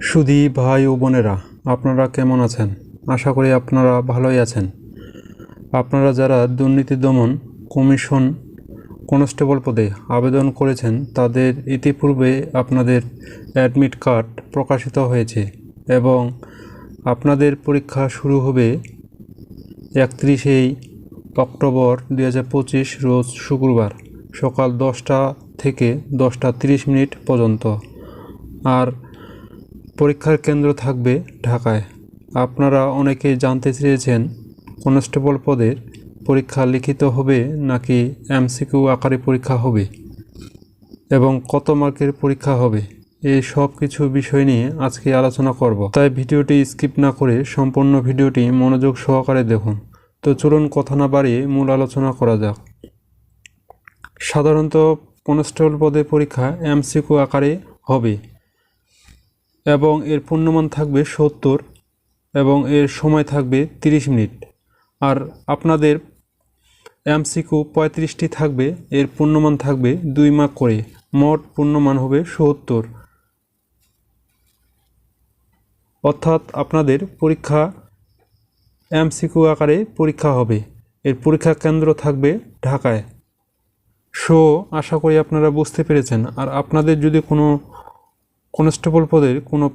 সুধী ভাই ও বোনেরা, আপনারা কেমন আছেন? আশা করি আপনারা ভালোই আছেন। আপনারা যারা দুর্নীতি দমন কমিশন কনস্টেবল পদে আবেদন করেছেন, তাদের ইতিপূর্বে আপনাদের অ্যাডমিট কার্ড প্রকাশিত হয়েছে এবং আপনাদের পরীক্ষা শুরু হবে একত্রিশেই অক্টোবর দুই হাজার পঁচিশ, রোজ শুক্রবার সকাল দশটা থেকে দশটা তিরিশ মিনিট পর্যন্ত। আর পরীক্ষার কেন্দ্র থাকবে ঢাকায়। আপনারা অনেকেই জানতে চেয়েছেন, কনস্টেবল পদের পরীক্ষা লিখিত হবে নাকি এমসিকিউ আকারে পরীক্ষা হবে এবং কত মার্কের পরীক্ষা হবে এই সব কিছু বিষয় নিয়ে আজকে আলোচনা করব। তাই ভিডিওটি স্কিপ না করে সম্পূর্ণ ভিডিওটি মনোযোগ সহকারে দেখুন। তো চলুন কথা না বাড়িয়ে মূল আলোচনা করা যাক। সাধারণত কনস্টেবল পদে পরীক্ষা এমসিকিউ আকারে হবে। এবং এর পূর্ণমান থাকবে সত্তর এবং এর সময় থাকবে তিরিশ মিনিট। আর আপনাদের এমসিকিউ পঁয়ত্রিশটি থাকবে, এর পূর্ণমান থাকবে দুই মার্ক করে। মোট পূর্ণমান হবে সত্তর। অর্থাৎ আপনাদের পরীক্ষা এমসিকিউ আকারে পরীক্ষা হবে। এর পরীক্ষা কেন্দ্র থাকবে ঢাকায়। সো, আশা করি আপনারা বুঝতে পেরেছেন। আর আপনাদের যদি কোনো কনস্টেবল পদের কোনো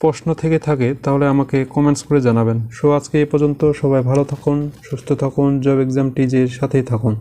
প্রশ্ন থেকে থাকে, তাহলে আমাকে কমেন্টস করে জানাবেন। সো আজকে এ পর্যন্ত সবাই ভালো থাকুন, সুস্থ থাকুন জব এক্সাম টিজের সাথেই থাকুন।